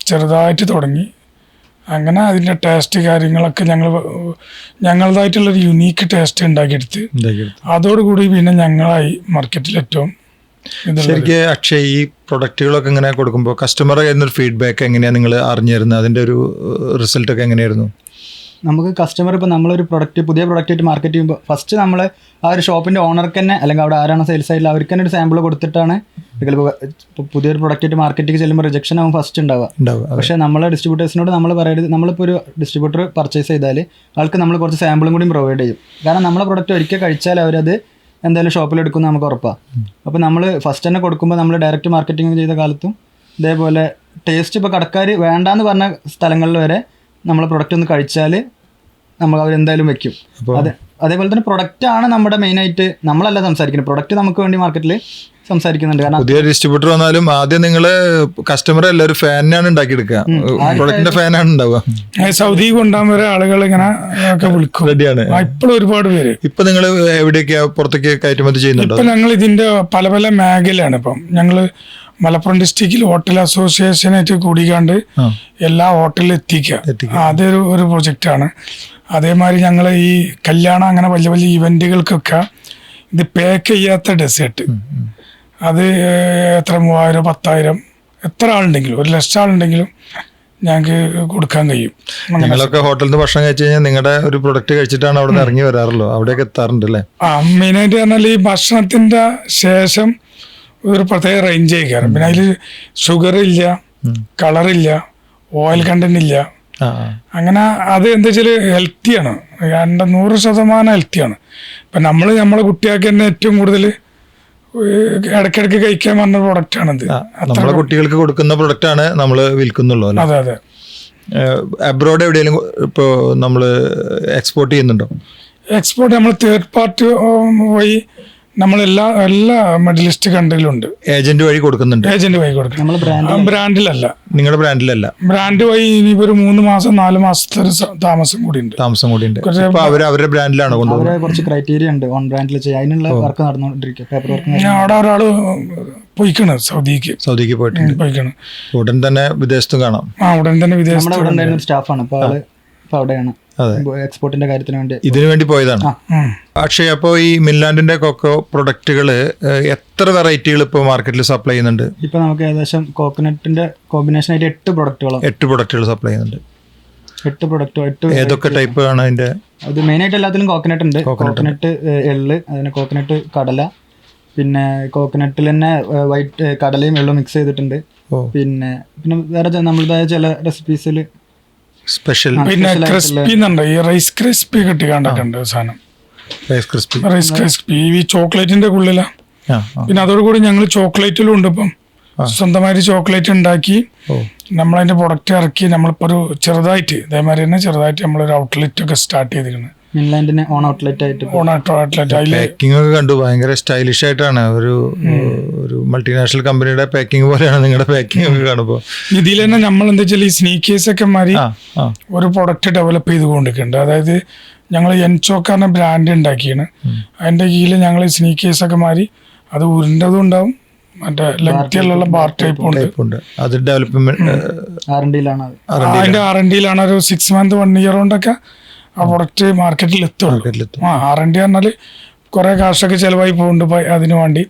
ചെറുതായിട്ട് തുടങ്ങി. അങ്ങനെ അതിന്റെ ടേസ്റ്റ് കാര്യങ്ങളൊക്കെ ഞങ്ങൾ ഞങ്ങളതായിട്ടുള്ളൊരു യുണീക്ക് ടേസ്റ്റ് ഉണ്ടാക്കിയെടുത്ത്. അതോടുകൂടി പിന്നെ ഞങ്ങളായി മാർക്കറ്റിൽ ഏറ്റവും ശരിക്കും അക്ഷയ് ഈ പ്രൊഡക്റ്റുകളൊക്കെ ഇങ്ങനെ കൊടുക്കുമ്പോൾ കസ്റ്റമർ എന്നൊരു ഫീഡ്ബാക്ക് എങ്ങനെയാണ് നിങ്ങൾ അറിഞ്ഞിരുന്നത്? അതിന്റെ ഒരു റിസൾട്ടൊക്കെ എങ്ങനെയായിരുന്നു? നമുക്ക് കസ്റ്റമർ ഇപ്പോൾ നമ്മളൊരു പ്രൊഡക്റ്റ് പുതിയ പ്രൊഡക്റ്റ് ആയിട്ട് മാർക്കറ്റ് ചെയ്യുമ്പോൾ ഫസ്റ്റ് നമ്മൾ ആ ഒരു ഷോപ്പിന്റെ ഓണർക്ക് തന്നെ അല്ലെങ്കിൽ അവിടെ ആരാണ് സെയിൽസ് ആയിട്ടുള്ള അവർക്ക് തന്നെ ഒരു സാമ്പിൾ കൊടുത്തിട്ടാണ് ഇപ്പോൾ പുതിയൊരു പ്രൊഡക്റ്റ് ആയിട്ട് മാർക്കറ്റിലേക്ക് ചെല്ലുമ്പോൾ റിജക്ഷൻ ആവും ഫസ്റ്റ് ഉണ്ടാവുക. പക്ഷേ നമ്മൾ ഡിസ്ട്രിബ്യൂട്ടേഴ്സിനോട് നമ്മൾ പറയരുത് നമ്മളിപ്പോൾ ഒരു ഡിസ്ട്രിബ്യൂട്ടർ പർച്ചേസ് ചെയ്താൽ ആൾക്ക് നമ്മൾ കുറച്ച് സാമ്പിളും കൂടി പ്രൊവൈഡ് ചെയ്യും. കാരണം നമ്മളെ പ്രൊഡക്റ്റ് ഒരിക്കൽ കഴിച്ചാൽ അവരത് എന്തായാലും ഷോപ്പിൽ എടുക്കുന്ന നമുക്ക് ഉറപ്പാണ് അപ്പോൾ നമ്മൾ ഫസ്റ്റ് തന്നെ കൊടുക്കുമ്പോൾ നമ്മൾ ഡയറക്റ്റ് മാർക്കറ്റിംഗ് ചെയ്ത കാലത്തും ഇതേപോലെ ടേസ്റ്റ് ഇപ്പോൾ കടക്കാർ വേണ്ടാന്ന് പറഞ്ഞ സ്ഥലങ്ങളിൽ വരെ നമ്മൾ പ്രൊഡക്റ്റ് ഒന്ന് കഴിച്ചാൽ നമ്മൾ അവരെന്തായാലും വെക്കും. അപ്പോൾ അതെ അതേപോലെ തന്നെ പ്രൊഡക്റ്റ് ആണ് നമ്മുടെ മെയിൻ ആയിട്ട് നമ്മളല്ല സംസാരിക്കുന്നത്. പ്രൊഡക്റ്റ് നമുക്ക് വേണ്ടി മാർക്കറ്റിൽ സംസാരിക്കുന്നുണ്ട്. കാരണം പുതിയ ഡിസ്ട്രിബ്യൂട്ടർ വന്നാലും ആദ്യം നിങ്ങൾ കസ്റ്റമർ എല്ലാവരും ഒരു ഫാനാണ് ഉണ്ടാക്കിയെടുക്കുക. പ്രൊഡക്റ്റിന്റെ ഫാനാണ് ഉണ്ടാവുക. സൗദി കൊണ്ടുപോകാൻ വരെ ആളുകൾ ഇങ്ങനെ ഒക്കെ വിളിക്കും. റെഡിയാണ് ഇപ്പോഴും ഒരുപാട് പേര്. ഇപ്പൊ നിങ്ങൾ എവിടെയൊക്കെയാ പുറത്തേക്ക് കയറ്റുമതി ചെയ്യുന്നുണ്ടോ? ഇപ്പൊ ഞങ്ങൾ ഇതിന്റെ പല പല മേഖലയാണ് ഇപ്പം. ഞങ്ങൾ മലപ്പുറം ഡിസ്ട്രിക്റ്റിൽ ഹോട്ടൽ അസോസിയേഷനായിട്ട് കൂടിക്കാണ്ട്. എല്ലാ ഹോട്ടലിലും എത്തിക്കുക. അതൊരു ഒരു പ്രൊജക്റ്റാണ് അതേമാതിരി ഞങ്ങൾ ഈ കല്യാണം അങ്ങനെ വലിയ വലിയ ഇവന്റുകൾക്കൊക്കെ ഇത് പാക്ക് ചെയ്യാത്ത ഡെസേർട്ട് അത് എത്ര മൂവായിരം പത്തായിരം എത്ര ആളുണ്ടെങ്കിലും ഒരു ലക്ഷം ആളുണ്ടെങ്കിലും ഞങ്ങൾക്ക് കൊടുക്കാൻ കഴിയും. നിങ്ങളൊക്കെ ഹോട്ടലിൽ നിന്ന് ഭക്ഷണം കഴിച്ചു കഴിഞ്ഞാൽ നിങ്ങളുടെ ഒരു പ്രൊഡക്റ്റ് കഴിച്ചിട്ടാണ് അവിടെ നിന്ന് ഇറങ്ങി വരാറുള്ളൂ. അവിടെയൊക്കെ എത്താറുണ്ട് അല്ലേ ആ മെയിനായിട്ട് പറഞ്ഞാൽ ഈ ഭക്ഷണത്തിന്റെ ശേഷം ഒരു പ്രത്യേക റേഞ്ച് കയറും പിന്നെ അതിൽ ഷുഗർ ഇല്ല കളറില്ല ഓയിൽ കണ്ടന്റ് ഇല്ല. അങ്ങനെ അത് എന്താ വെച്ചാൽ ഹെൽത്തിയാണ് രണ്ട് നൂറ് ശതമാനം ഹെൽത്തിയാണ് ഇപ്പം നമ്മൾ നമ്മളെ കുട്ടികൾക്ക് തന്നെ ഏറ്റവും കൂടുതൽ ഇടയ്ക്കിടയ്ക്ക് കഴിക്കാൻ പറഞ്ഞ ആണ് ഇത് നമ്മളെ കുട്ടികൾക്ക് കൊടുക്കുന്ന പ്രൊഡക്റ്റ് ആണ് നമ്മൾ വിൽക്കുന്നുള്ളൂ അതെ അതെ. അബ്രോഡ് എവിടെയെങ്കിലും ഇപ്പോൾ നമ്മൾ എക്സ്പോർട്ട് ചെയ്യുന്നുണ്ടോ? എക്സ്പോർട്ട് നമ്മൾ തേർഡ് പാർട്ടി വഴി നമ്മളെല്ലാ എല്ലാ എല്ലാ മെഡലിസ്റ്റ് കൺട്രിയിലുണ്ട് ഏജന്റ് വഴി കൊടുക്കുന്നുണ്ട്. ഏജന്റ് വഴി കൊടുക്കുന്നു നമ്മൾ ബ്രാൻഡിലല്ല നിങ്ങളുടെ ബ്രാൻഡിലല്ല ബ്രാൻഡ് വഴി ഇനിയിപ്പോ ഒരു മൂന്ന് മാസം നാല് മാസത്തെ ഒരു താമസം കൂടി ഉണ്ട് താമസം കൂടി ഉണ്ട് അവർ അവരുടെ ബ്രാൻഡിലാണ് കൊണ്ടുപോകുന്നത്. അവരെ കുറച്ച് ക്രൈറ്റീരിയ ഉണ്ട്. ഓൺ ബ്രാൻഡിൽ ചെയ്യാൻ അതിനുള്ള വർക്ക് നടന്നുകൊണ്ടിരിക്കും പേപ്പർ വർക്ക് അവിടെ ഒരാൾ പോയിക്കണ് സൗദിക്ക്. സൗദിക്ക് പോയിട്ട് പോയിക്കണ്. ഉടൻ തന്നെ വിദേശത്തും കാണാം. ആ ഉടൻ തന്നെ നമ്മുടെ വിദേശത്ത് സ്റ്റാഫാണ് അപ്പോൾ അവിടെയാണ്. എക്സ്പോർട്ടിന്റെ കാര്യത്തിന് വേണ്ടി. ഇതിനു വേണ്ടി പോയതാണ്. അക്ഷയ് അപ്പോൾ ഈ മില്ലാൻഡിന്റെ കൊക്കോ പ്രൊഡക്റ്റുകൾ എത്ര വെറൈറ്റികൾ ഇപ്പോൾ മാർക്കറ്റിൽ സപ്ലൈ ചെയ്യുന്നുണ്ട്? ഇപ്പൊ നമുക്ക് ഏകദേശം കോക്കനട്ടിന്റെ കോമ്പിനേഷൻ ആയിട്ട് എട്ട് പ്രൊഡക്റ്റുകൾ എട്ട് പ്രൊഡക്റ്റുകൾ സപ്ലൈ ചെയ്യുന്നുണ്ട്. എട്ട് പ്രൊഡക്റ്റ് എട്ട് ഏതൊക്കെ ടൈപ്പ് ആണ് അതിന്റെ? അത് മെയിൻ ആയിട്ട് എല്ലാത്തിലും കോക്കനട്ട് ഉണ്ട്. കോക്കനട്ട് എള്ള് അതിന് കോക്കനട്ട് കടല പിന്നെ കോക്കനട്ടിൽ തന്നെ വൈറ്റ് കടലയും എള്ളും മിക്സ് ചെയ്തിട്ടുണ്ട്. പിന്നെ പിന്നെ വേറെ നമ്മളതായ നമ്മളുടേതായ ചില റെസിപ്പീസിൽ സ്പെഷ്യൽ പിന്നെ ക്രിസ്പി എന്നുണ്ട് ഈ റൈസ് ക്രിസ്പി കിട്ടി കണ്ടിട്ടുണ്ട് സാധനം. റൈസ് ക്രിസ്പി റൈസ് ക്രിസ്പി ഈ ചോക്ലേറ്റിന്റെ ഉള്ളിലാ. പിന്നെ അതോടുകൂടി ഞങ്ങൾ ചോക്ലേറ്റിലും ഉണ്ട് ഇപ്പം. സ്വന്തമായിട്ട് ചോക്ലേറ്റ് ഉണ്ടാക്കി നമ്മളതിന്റെ പ്രൊഡക്റ്റ് ഇറക്കി നമ്മളിപ്പോൾ ഒരു ചെറുതായിട്ട് ഇതേമാതിരി തന്നെ ചെറുതായിട്ട് നമ്മളൊരു ഔട്ട്ലെറ്റ് ഒക്കെ സ്റ്റാർട്ട് ചെയ്തിരിക്കുന്നത് മിൻലാൻഡിന് ഓൺ ഔട്ട്ലെറ്റ് ആയിട്ട് ഓൺ ഔട്ട്ലെറ്റ് അതിൽ പാക്കിംഗ് ഒക്കെ കണ്ടു. ഭയങ്കര സ്റ്റൈലിഷ് ആയിട്ടാണ്. ഒരു ഒരു മൾട്ടിനാഷണൽ കമ്പനിയുടെ പാക്കിംഗ് പോലെയാണ് നിങ്ങളുടെ പാക്കിംഗ് ഒക്കെ കാണുമ്പോൾ ഇതിൽ തന്നെ നമ്മൾ എന്താ വെച്ചാൽ ഈ സ്നീക്കേഴ്സ് ഒക്കെ മാറി ഒരു പ്രൊഡക്റ്റ് ഡെവലപ്പ് ചെയ്തുകൊണ്ടിരിക്കുന്നുണ്ട്. അതായത് ഞങ്ങൾ എൻചോക്കാറിന് ബ്രാൻഡ് ഉണ്ടാക്കിയാണ്. അതിന്റെ കീഴിൽ ഞങ്ങൾ സ്നീക്കേഴ്സ് ഒക്കെ മാറി അത് ഉരുണ്ടതും ഉണ്ടാവും. മറ്റേ ബാർ ടൈപ്പും ഉണ്ട്. അത് ഡെവലപ്മെന്റ് അതിന്റെ ആർ എൻ ഡിയിലാണ് ഒരു സിക്സ് മന്ത് വൺ ഇയർ കൊണ്ടൊക്കെ ആ പ്രൊഡക്റ്റ് മാർക്കറ്റിൽ എത്തുള്ളൂ. ആ ആർ എൻ ഡി പറഞ്ഞാൽ കുറെ കാശൊക്കെ ചിലവായി പോകുന്നുണ്ട് അതിനു വേണ്ടി.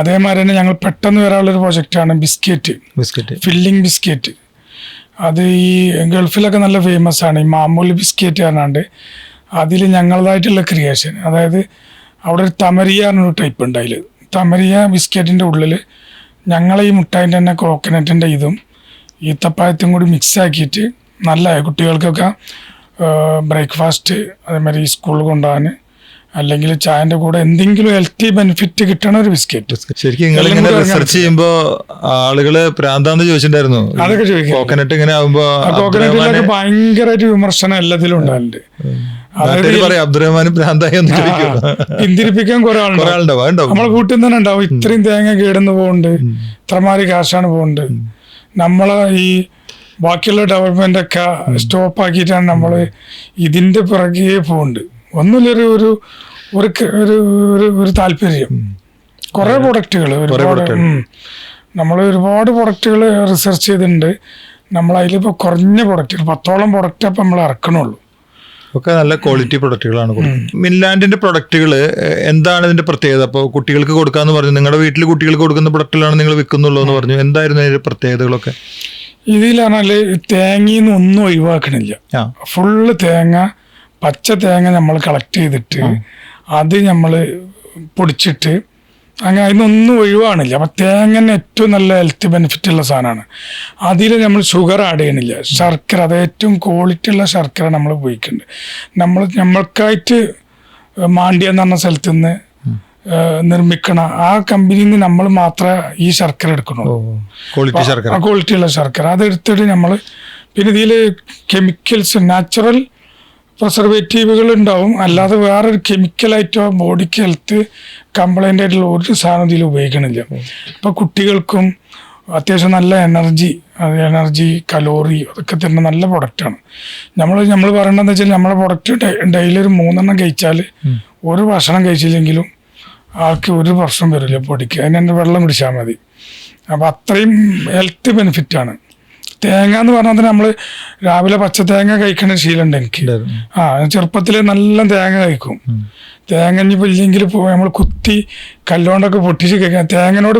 അതേമാതിരി തന്നെ ഞങ്ങൾ പെട്ടെന്ന് വരാനുള്ളൊരു പ്രൊജക്റ്റാണ് ബിസ്ക്കറ്റ് ബിസ്ക്കറ്റ് ഫില്ലിംഗ് ബിസ്ക്കറ്റ് അത് ഈ ഗൾഫിലൊക്കെ നല്ല ഫേമസ് ആണ്. ഈ മാമൂലി ബിസ്ക്കറ്റ് പറഞ്ഞാണ്ട് അതിൽ ഞങ്ങളതായിട്ടുള്ള ക്രിയേഷൻ അതായത് അവിടെ ഒരു തമരിയ എന്നൊരു ടൈപ്പ് ഉണ്ട് അതിൽ തമരിയ ബിസ്ക്കറ്റിന്റെ ഉള്ളിൽ ഞങ്ങളെ ഈ മുട്ടായിന്റെ തന്നെ കോക്കനട്ടിന്റെ ഇതും ഈത്തപ്പായത്തും കൂടി മിക്സ് ആക്കിയിട്ട് നല്ല കുട്ടികൾക്കൊക്കെ ബ്രേക്ക്ഫാസ്റ്റ് അതേമാതിരി സ്കൂളിൽ കൊണ്ടുപോകാൻ അല്ലെങ്കിൽ ചായന്റെ കൂടെ എന്തെങ്കിലും ഹെൽത്തി ബെനിഫിറ്റ് കിട്ടണ ഒരു ബിസ്ക്കറ്റ്. ശരിക്കും നിങ്ങൾ ഇങ്ങനെ റിസർച്ച് ചെയ്യുമ്പോൾ ആളുകൾ പ്രാന്താന്ന് ചോദിച്ചിട്ടുണ്ടായിരുന്നു. അതൊക്കെ ചോദിക്കാം. കോക്കനട്ട് ഇങ്ങനെ ആവുമ്പോ കോക്കനട്ടിലൊക്കെ ഭയങ്കരമായിട്ട് വിമർശനം എല്ലാത്തിലും ഉണ്ടാവില്ലേ പിന്തിരിപ്പിക്കാൻ കുറെ ആളുണ്ടാവും. നമ്മളെ കൂട്ടിൽ തന്നെ ഉണ്ടാവും. ഇത്രയും തേങ്ങ കീടുന്നു പോകുന്നുണ്ട് ഇത്രമാതിരി കാശാണ് പോകുന്നുണ്ട് നമ്മളെ ഈ ബാക്കിയുള്ള സ്റ്റോപ്പ് ആക്കിയിട്ടാണ് നമ്മൾ ഇതിന്റെ പിറകെ പോകുന്നുണ്ട് ഒന്നുമില്ലൊരു ഒരു ഒരു ഒരു- ഒരു താല്പര്യം. കുറെ പ്രൊഡക്റ്റുകൾ ഒരുപാട് നമ്മൾ ഒരുപാട് പ്രൊഡക്റ്റുകൾ റിസർച്ച് ചെയ്തിട്ടുണ്ട് നമ്മൾ അതിലിപ്പോൾ കുറഞ്ഞ പ്രൊഡക്റ്റ് പത്തോളം പ്രൊഡക്റ്റ് അപ്പം നമ്മൾ ഇറക്കണുള്ളൂ. ഒക്കെ നല്ല ക്വാളിറ്റി പ്രൊഡക്റ്റുകളാണ് കൊടുക്കുന്നത് മിൻലാൻഡിന്റെ പ്രൊഡക്റ്റുകൾ എന്താണ് ഇതിന്റെ പ്രത്യേകത? അപ്പോൾ കുട്ടികൾക്ക് കൊടുക്കാന്ന് പറഞ്ഞു. നിങ്ങളുടെ വീട്ടിൽ കുട്ടികൾക്ക് കൊടുക്കുന്ന പ്രൊഡക്റ്റുകളാണ് നിങ്ങൾ വിൽക്കുന്നുള്ളൂ എന്ന് പറഞ്ഞു. എന്തായിരുന്നു അതിന്റെ പ്രത്യേകതകളൊക്കെ? ഇതിലാണെങ്കിൽ തേങ്ങയിൽ നിന്ന് ഒന്നും ഒഴിവാക്കണില്ല. ഫുള്ള് തേങ്ങ പച്ച തേങ്ങ നമ്മൾ കളക്ട് ചെയ്തിട്ട് അത് നമ്മൾ പൊടിച്ചിട്ട് അങ്ങനെ അതിനൊന്നും ഒഴിവാണില്ല. അപ്പം തേങ്ങ ഏറ്റവും നല്ല ഹെൽത്ത് ബെനിഫിറ്റ് ഉള്ള സാധനമാണ്. അതിൽ നമ്മൾ ഷുഗർ ആഡ് ചെയ്യണില്ല. ശർക്കര അത് ഏറ്റവും ക്വാളിറ്റി ഉള്ള ശർക്കര നമ്മൾ ഉപയോഗിക്കുന്നുണ്ട് നമ്മൾ നമ്മൾക്കായിട്ട് മാണ്ഡ്യ എന്ന് പറഞ്ഞ സ്ഥലത്ത് നിന്ന് നിർമ്മിക്കണ ആ കമ്പനിയിൽ നിന്ന് നമ്മൾ മാത്രമേ ഈ ശർക്കര എടുക്കണുള്ളൂ ക്വാളിറ്റി ഉള്ള ശർക്കര. അതെടുത്തിട്ട് നമ്മൾ പിന്നെ ഇതിൽ കെമിക്കൽസ് നാച്ചുറൽ പ്രിസർവേറ്റീവുകൾ ഉണ്ടാവും അല്ലാതെ വേറൊരു കെമിക്കലായിട്ടോ ബോഡിക്ക് ഹെൽത്ത് കംപ്ലൈന്റ് ആയിട്ടുള്ള ഒരു സാധനം ഇതിൽ ഉപയോഗിക്കണില്ല. ഇപ്പം കുട്ടികൾക്കും അത്യാവശ്യം നല്ല എനർജി എനർജി കലോറി അതൊക്കെ തരുന്ന നല്ല പ്രൊഡക്റ്റാണ് നമ്മൾ നമ്മൾ പറയണതെന്ന് വെച്ചാൽ നമ്മളെ പ്രൊഡക്റ്റ് ഡെയിലി ഒരു മൂന്നെണ്ണം കഴിച്ചാൽ ഒരു ഭക്ഷണം കഴിച്ചില്ലെങ്കിലും ആൾക്ക് ഒരു പ്രശ്നം വരില്ല പൊടിക്ക്. അതിന് വെള്ളം കുടിച്ചാൽ മതി. അപ്പോൾ അത്രയും ഹെൽത്ത് ബെനിഫിറ്റാണ് തേങ്ങ എന്ന് പറഞ്ഞാൽ തന്നെ നമ്മൾ രാവിലെ പച്ച തേങ്ങ കഴിക്കണ ശീലമുണ്ട് എനിക്ക്. ആ ചെറുപ്പത്തിൽ നല്ല തേങ്ങ കഴിക്കും. തേങ്ങ ഇനിയിപ്പോൾ ഇല്ലെങ്കിൽ നമ്മൾ കുത്തി കല്ലോണ്ടൊക്കെ പൊട്ടിച്ച് കഴിക്കാം തേങ്ങനോട്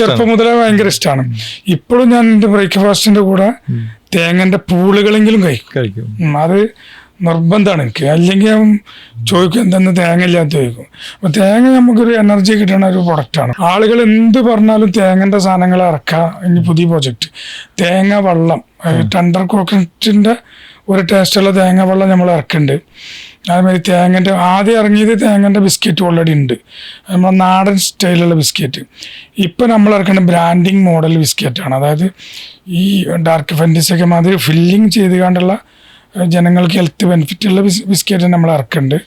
ചെറുപ്പം മുതലേ ഭയങ്കര ഇഷ്ടമാണ് ഇപ്പോഴും ഞാൻ എന്റെ ബ്രേക്ക്ഫാസ്റ്റിന്റെ കൂടെ തേങ്ങന്റെ പൂളുകളെങ്കിലും കഴിക്കും. അത് നിർബന്ധമാണ് എനിക്ക്. അല്ലെങ്കിൽ അവൻ ചോദിക്കും എന്തെന്ന് തേങ്ങ ഇല്ലാത്ത ചോദിക്കും. അപ്പൊ തേങ്ങ നമുക്കൊരു എനർജി കിട്ടുന്ന ഒരു പ്രൊഡക്റ്റാണ് ആളുകൾ എന്ത് പറഞ്ഞാലും തേങ്ങന്റെ സാധനങ്ങൾ ഇറക്കുക ഇനി പുതിയ പ്രോജക്റ്റ് തേങ്ങ വെള്ളം ടെൻഡർ കോക്കനറ്റിന്റെ ഒരു ടേസ്റ്റുള്ള തേങ്ങ വെള്ളം നമ്മൾ ഇറക്കുന്നുണ്ട്. അതേമാതിരി തേങ്ങന്റെ ആദ്യം ഇറങ്ങിയത് തേങ്ങന്റെ ബിസ്ക്കറ്റ് ഓൾറെഡി ഉണ്ട്. നമ്മുടെ നാടൻ സ്റ്റൈലുള്ള ബിസ്ക്കറ്റ് ഇപ്പം നമ്മൾ ഇറക്കുന്ന ബ്രാൻഡിങ് മോഡൽ ബിസ്ക്കറ്റാണ് അതായത് ഈ ഡാർക്ക് ഫെന്റിസൊക്കെ മാതിരി ഫില്ലിങ് ചെയ്ത് കണ്ടുള്ള ഏഹ്, ജനങ്ങൾക്ക് ഹെൽത്ത് ബെനിഫിറ്റ് ഉള്ള ബിസ്ക്കറ്റ് നമ്മൾ ഇറക്കുന്നുണ്ട്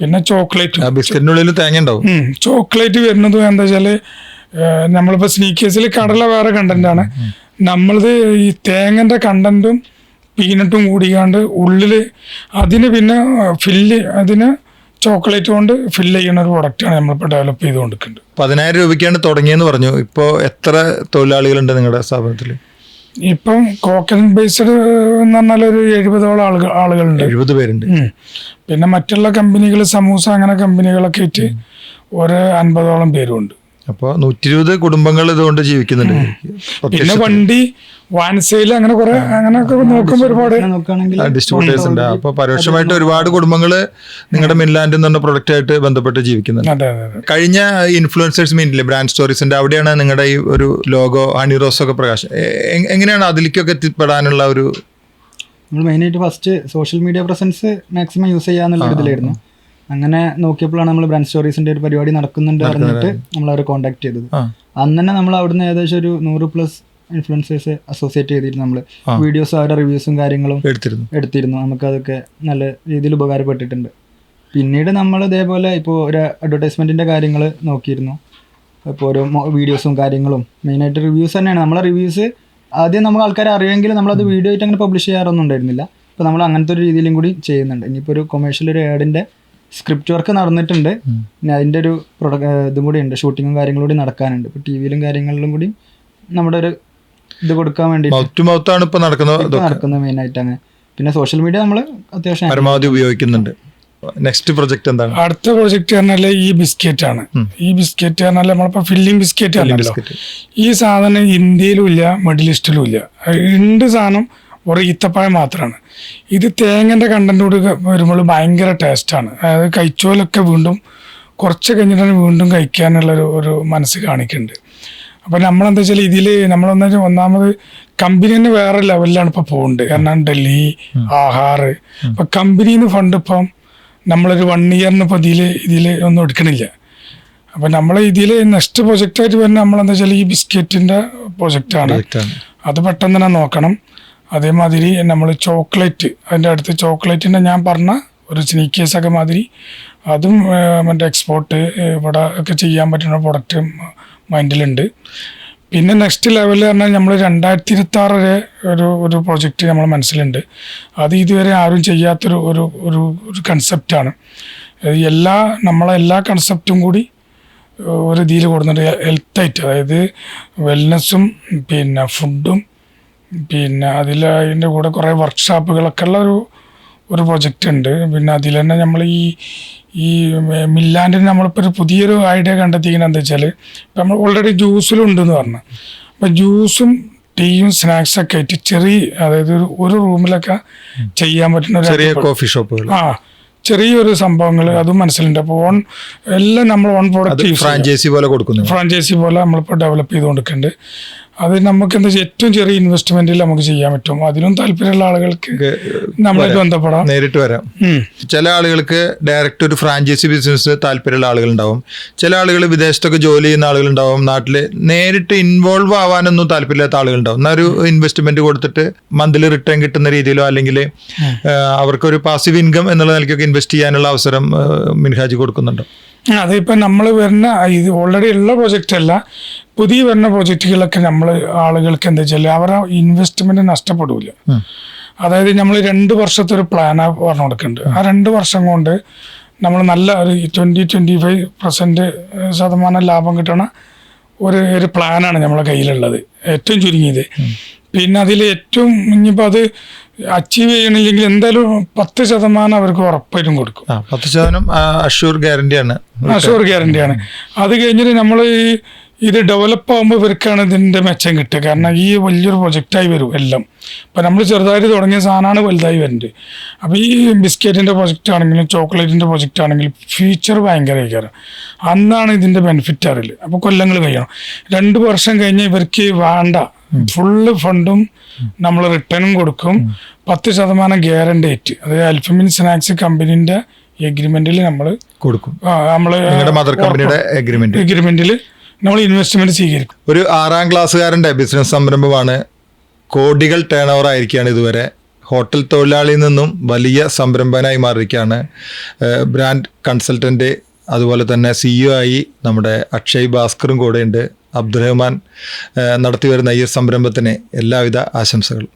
പിന്നെ ചോക്ലേറ്റ്. ബിസ്ക്കറ്റിനുള്ളിൽ തേങ്ങ ഉണ്ടാവും. ചോക്ലേറ്റ് വരുന്നത് എന്താ വെച്ചാൽ നമ്മളിപ്പോൾ സ്നീക്കേഴ്സിൽ കടല വേറെ കണ്ടന്റാണ് നമ്മളത് ഈ തേങ്ങന്റെ കണ്ടന്റും പീനട്ടും കൂടിയാണ്ട് ഉള്ളിൽ അതിന് പിന്നെ ഫില്ല് അതിന് ചോക്ലേറ്റ് കൊണ്ട് ഫില്ല് ചെയ്യുന്ന ഒരു പ്രൊഡക്റ്റാണ് നമ്മളിപ്പോൾ ഡെവലപ്പ് ചെയ്ത് കൊടുക്കുന്നത് പതിനായിരം രൂപയ്ക്കാണ് തുടങ്ങിയെന്ന് പറഞ്ഞു. ഇപ്പോൾ എത്ര തൊഴിലാളികളുണ്ട് നിങ്ങളുടെ സ്ഥാപനത്തിൽ ഇപ്പം കോക്കൻ ബേസ്ഡ് എന്ന് പറഞ്ഞാൽ ഒരു എഴുപതോളം ആളുകൾ ആളുകളുണ്ട്. എഴുപത് പേരുണ്ട്. പിന്നെ മറ്റുള്ള കമ്പനികൾ സമൂസ അങ്ങനെ കമ്പനികളൊക്കെ ആയിട്ട് ഒരു അൻപതോളം പേരുണ്ട്. അപ്പോൾ നൂറ്റി ഇരുപത് കുടുംബങ്ങൾ ഇതുകൊണ്ട് ജീവിക്കുന്നുണ്ട്. പിന്നെ വണ്ടി വാൻസൈൽ അങ്ങനെ കുറെ അങ്ങനെയൊക്കെ നോക്കുമ്പോൾ ഒരുപാട് ഡിസ്ട്രിബ്യൂട്ടേഴ്സ് ഉണ്ട്? അപ്പൊ പരോക്ഷമായിട്ട് ഒരുപാട് കുടുംബങ്ങൾ നിങ്ങളുടെ മിൻലാൻഡ് എന്ന് പറഞ്ഞ പ്രൊഡക്റ്റ് ആയിട്ട് ബന്ധപ്പെട്ട് ജീവിക്കുന്നുണ്ട്. അതെ അതെ അതെ. കഴിഞ്ഞ ഇൻഫ്ലുവൻസേഴ്സ് മീറ്റില്ലേ ബ്രാൻഡ് സ്റ്റോറീസിന്റെ അവിടെയാണ് നിങ്ങളുടെ ഈ ഒരു ലോഗോ ഹണി റോസ് ഒക്കെ പ്രകാശം. എങ്ങനെയാണ് അതിലേക്കൊക്കെ എത്തിപ്പെടാനുള്ള ഒരു നമ്മൾ മെയിനായിട്ട് first social media presence maximum use ചെയ്യാന്നുള്ള ഇതിലായിരുന്നു. അങ്ങനെ നോക്കിയപ്പോഴാണ് നമ്മൾ ബ്രാൻഡ് സ്റ്റോറീസിന്റെ ഒരു പരിപാടി നടക്കുന്നുണ്ട് പറഞ്ഞിട്ട് നമ്മൾ അവരെ കോൺടാക്ട് ചെയ്തത് അന്ന് തന്നെ നമ്മൾ അവിടുന്ന് ഏകദേശം ഒരു നൂറ് പ്ലസ് ഇൻഫ്ലുവൻസേഴ്സ് അസോസിയേറ്റ് ചെയ്തിരുന്നു നമ്മൾ വീഡിയോസ് അവരുടെ റിവ്യൂസും കാര്യങ്ങളും എടുത്തിരുന്നു. എടുത്തിരുന്നു. നമുക്കതൊക്കെ നല്ല രീതിയിൽ ഉപകാരപ്പെട്ടിട്ടുണ്ട്. പിന്നീട് നമ്മൾ ഇതേപോലെ ഇപ്പോൾ ഒരു അഡ്വർടൈസ്മെന്റിന്റെ കാര്യങ്ങൾ നോക്കിയിരുന്നു. ഇപ്പോൾ ഓരോ വീഡിയോസും കാര്യങ്ങളും. മെയിനായിട്ട് റിവ്യൂസ് തന്നെയാണ്. നമ്മളെ റിവ്യൂസ് ആദ്യം നമുക്ക് ആൾക്കാരെ അറിയുമെങ്കിൽ നമ്മളത് വീഡിയോ ആയിട്ട് അങ്ങനെ പബ്ലിഷ് ചെയ്യാറൊന്നും ഉണ്ടായിരുന്നില്ല. അപ്പോൾ നമ്മൾ അങ്ങനത്തെ ഒരു രീതിയിലും കൂടി ചെയ്യുന്നുണ്ട്. ഇനിയിപ്പോൾ ഒരു കൊമേഴ്ഷ്യൽ ഒരു ആഡിന്റെ സ്ക്രിപ്റ്റ് വർക്ക് നടന്നിട്ടുണ്ട്. പിന്നെ അതിന്റെ ഒരു പ്രൊഡക്റ്റ് ഇതും കൂടി ഉണ്ട്. ഷൂട്ടിങ്ങും കാര്യങ്ങളും കൂടി നടക്കാനുണ്ട്. ഇപ്പോൾ ടി വിയിലും കാര്യങ്ങളിലും കൂടി നമ്മുടെ ഒരു ഇത് കൊടുക്കാൻ വേണ്ടി മൗത്ത് ടു മൗത്ത് ആണ് ഇപ്പൊ നടക്കുന്നത് നടക്കുന്നത് മെയിൻ ആയിട്ട് അങ്ങനെ പിന്നെ സോഷ്യൽ മീഡിയ നമ്മൾ അത്യാവശ്യം പരമാവധി ഉപയോഗിക്കുന്നുണ്ട്. നെക്സ്റ്റ് പ്രൊജക്ട് എന്താണ്? അടുത്ത പ്രൊജക്ട് പറഞ്ഞാൽ ഈ ബിസ്ക്കറ്റ് ആണ്. ഈ ബിസ്ക്കറ്റ് പറഞ്ഞാൽ നമ്മളിപ്പോ ഫില്ലിംഗ് ബിസ്ക്കറ്റ് ആണല്ലോ. ഈ സാധനം ഇന്ത്യയിലും ഇല്ല മിഡിൽ ഈസ്റ്റിലും ഇല്ല. രണ്ട് സാധനം ഒരു ഈത്തപ്പഴം മാത്രമാണ് ഇത് തേങ്ങന്റെ കണ്ടന്റോട് വരുമ്പോൾ ഭയങ്കര ടേസ്റ്റാണ് അതായത് കഴിച്ചോലൊക്കെ വീണ്ടും കുറച്ച് കഴിഞ്ഞിട്ടാണ് വീണ്ടും കഴിക്കാനുള്ള ഒരു ഒരു മനസ്സ് കാണിക്കുന്നുണ്ട് അപ്പം നമ്മളെന്താ വെച്ചാൽ ഇതിൽ നമ്മളെന്താ വെച്ചാൽ ഒന്നാമത് കമ്പനി തന്നെ വേറെ ലെവലിലാണ് ഇപ്പോൾ പോകുന്നത് കാരണം ഡൽഹി ആഹാർ. അപ്പം കമ്പനിയിൽ നിന്ന് ഫണ്ട് ഇപ്പം നമ്മളൊരു വൺ ഇയറിന് ഇപ്പോൾ ഇതിൽ ഇതിൽ ഒന്നും എടുക്കണില്ല. അപ്പം നമ്മൾ ഇതിൽ നെക്സ്റ്റ് പ്രൊജക്റ്റായിട്ട് വരുന്ന നമ്മളെന്താ വെച്ചാൽ ഈ ബിസ്ക്കറ്റിന്റെ പ്രൊജക്റ്റാണ് ആണ്. അത് പെട്ടെന്ന് തന്നെ നോക്കണം. അതേമാതിരി നമ്മൾ ചോക്ലേറ്റ് അതിന്റെ അടുത്ത് ചോക്ലേറ്റിന്റെ ഞാൻ പറഞ്ഞ ഒരു സ്നീക്കേഴ്സൊക്കെ മാതിരി. അതും മറ്റേ എക്സ്പോർട്ട് ഇവിടെ ഒക്കെ ചെയ്യാൻ പറ്റുന്ന പ്രൊഡക്റ്റ് മൈൻഡിലുണ്ട്. പിന്നെ നെക്സ്റ്റ് ലെവലിൽ പറഞ്ഞാൽ നമ്മൾ രണ്ടായിരത്തി ഇരുപത്തി ആറ് വരെ ഒരു ഒരു പ്രൊജക്റ്റ് നമ്മൾ മനസ്സിലുണ്ട്. അത് ഇതുവരെ ആരും ചെയ്യാത്തൊരു ഒരു ഒരു ഒരു കൺസെപ്റ്റാണ് എല്ലാ നമ്മളെ എല്ലാ കൺസെപ്റ്റും കൂടി ഒരു ഇതിൽ കൊടുക്കുന്നുണ്ട് ഹെൽത്ത് ആയിട്ട്. അതായത് വെൽനെസ്സും പിന്നെ ഫുഡും പിന്നെ അതിൽ അതിന്റെ കൂടെ കുറേ വർക്ക്ഷോപ്പുകളൊക്കെ ഉള്ള ഒരു ഒരു പ്രൊജക്റ്റ് ഉണ്ട്. പിന്നെ അതിൽ തന്നെ നമ്മൾ ഈ ഈ മില്ലാൻഡിന് നമ്മളിപ്പോൾ ഒരു പുതിയൊരു ഐഡിയ കണ്ടെത്തിക്കുന്നത് എന്താ വെച്ചാൽ ഇപ്പം നമ്മൾ ഓൾറെഡി ജ്യൂസിലുണ്ടെന്ന് പറഞ്ഞു. അപ്പം ജ്യൂസും ടീയും സ്നാക്സൊക്കെ ആയിട്ട് ചെറിയ അതായത് ഒരു ഒരു റൂമിലൊക്കെ ചെയ്യാൻ പറ്റുന്ന ഒരു ചെറിയ കോഫി ഷോപ്പുകൾ ആ ചെറിയൊരു സംഭവങ്ങൾ അതും മനസ്സിലുണ്ട്. അപ്പോൾ ഓൺ എല്ലാം നമ്മൾ ഓൺ പ്രോഡക്റ്റ് ഫ്രാഞ്ചൈസി പോലെ കൊടുക്കുന്നു ഫ്രാഞ്ചൈസി പോലെ നമ്മളിപ്പോൾ ഡെവലപ്പ് ചെയ്ത് കൊടുക്കുന്നുണ്ട് അത് നമുക്ക് എന്താ ഏറ്റവും ചെറിയ ഇൻവെസ്റ്റ്മെന്റിൽ നമുക്ക് ചെയ്യാൻ പറ്റും. അതിനും താല്പര്യമുള്ള ആളുകൾക്ക് നമ്മളെ ബന്ധപ്പെടാം. നേരിട്ട് വരാം. ചില ആളുകൾക്ക് ഡയറക്റ്റ് ഒരു ഫ്രാഞ്ചൈസി ബിസിനസ് താല്പര്യമുള്ള ആളുകളുണ്ടാവും. ചില ആളുകൾ വിദേശത്തൊക്കെ ജോലി ചെയ്യുന്ന ആളുകൾ ഉണ്ടാവും നാട്ടിൽ നേരിട്ട് ഇൻവോൾവ് ആവാനൊന്നും താല്പര്യമില്ലാത്ത ആളുകളുണ്ടാവും. എന്നാൽ ഒരു ഇൻവെസ്റ്റ്മെന്റ് കൊടുത്തിട്ട് മന്ത്ലി റിട്ടേൺ കിട്ടുന്ന രീതിയിലോ അല്ലെങ്കിൽ അവർക്കൊരു പാസീവ് ഇൻകം എന്നുള്ള നിലയ്ക്കൊക്കെ ഇൻവെസ്റ്റ് ചെയ്യാനുള്ള അവസരം മിൻഹാജ് കൊടുക്കുന്നുണ്ടോ. അതിപ്പോൾ നമ്മൾ വരുന്ന ഇത് ഓൾറെഡി ഉള്ള പ്രോജക്റ്റ് അല്ല പുതിയ വരുന്ന പ്രോജക്റ്റുകളൊക്കെ നമ്മൾ ആളുകൾക്ക് എന്താ വെച്ചാൽ അവരുടെ ഇൻവെസ്റ്റ്മെന്റ് നഷ്ടപ്പെടില്ല അതായത് നമ്മൾ രണ്ട് വർഷത്തെ ഒരു പ്ലാനാണ് പറഞ്ഞു കൊടുക്കുന്നുണ്ട് ആ രണ്ട് വർഷം കൊണ്ട് നമ്മൾ നല്ല ഒരു ട്വന്റി ട്വന്റി ഫൈവ് പെർസെന്റ് ശതമാനം ലാഭം കിട്ടണ ഒരു ഒരു പ്ലാനാണ് നമ്മളെ കയ്യിലുള്ളത്. ഏറ്റവും ചുരുങ്ങിയത്. പിന്നെ അതിൽ ഏറ്റവും ഇനിയിപ്പോൾ അത് അച്ചീവ് ചെയ്യണില്ലെങ്കിൽ എന്തായാലും പത്ത് ശതമാനം അവർക്ക് ഉറപ്പായിട്ടും കൊടുക്കും. പത്ത് ശതമാനം അഷൂർ ഗ്യാരണ്ടിയാണ് അഷൂർ ഗ്യാരണ്ടിയാണ് അത് കഴിഞ്ഞിട്ട് നമ്മൾ ഈ ഇത് ഡെവലപ്പ് ആകുമ്പോൾ ഇവർക്കാണ് ഇതിന്റെ മെച്ചം കിട്ടുക. കാരണം ഈ വലിയൊരു പ്രൊജക്റ്റായി വരും എല്ലാം. ഇപ്പം നമ്മൾ ചെറുതായിട്ട് തുടങ്ങിയ സാധനമാണ് വലുതായി വരുന്നത് അപ്പോൾ ഈ ബിസ്ക്കറ്റിന്റെ പ്രൊജക്റ്റ് ആണെങ്കിലും ചോക്ലേറ്റിന്റെ പ്രൊജക്റ്റ് ആണെങ്കിലും ഫ്യൂച്ചർ ഭയങ്കര കയറും അന്നാണ് ഇതിന്റെ ബെനിഫിറ്റ് അറിയില്ല അപ്പോൾ കൊല്ലങ്ങൾ കഴിയണം. രണ്ട് വർഷം കഴിഞ്ഞ് ഇവർക്ക് വേണ്ട ഫുള്ള് ഫണ്ടും നമ്മൾ റിട്ടേണും കൊടുക്കും. പത്ത് ശതമാനം ഗ്യാരണ്ടേറ്റ് അതായത് അൽഫമിൻ സ്നാക്സ് കമ്പനീന്റെ എഗ്രിമെന്റിൽ നമ്മൾ കൊടുക്കും. നമ്മൾ മദർ കമ്പനിയുടെ എഗ്രിമെന്റ് എഗ്രിമെന്റിൽ നമ്മൾ ഇൻവെസ്റ്റ്മെന്റ് സ്വീകരിക്കും. ഒരു ആറാം ക്ലാസ്സുകാരന്റെ ബിസിനസ് സംരംഭമാണ് കോടികൾ ടേൺ ഓവർ ആയിരിക്കുകയാണ് ഇതുവരെ. ഹോട്ടൽ തൊഴിലാളിയിൽ നിന്നും വലിയ സംരംഭകനായി മാറിയിരിക്കുകയാണ്. ബ്രാൻഡ് കൺസൾട്ടന്റ് അതുപോലെ തന്നെ സിഇഒ ആയി നമ്മുടെ അക്ഷയ് ഭാസ്കറും കൂടെയുണ്ട്. അബ്ദുറഹ്മാൻ നടത്തിവരുന്ന നടത്തി വരുന്ന ഈ സംരംഭത്തിന് എല്ലാവിധ ആശംസകളും.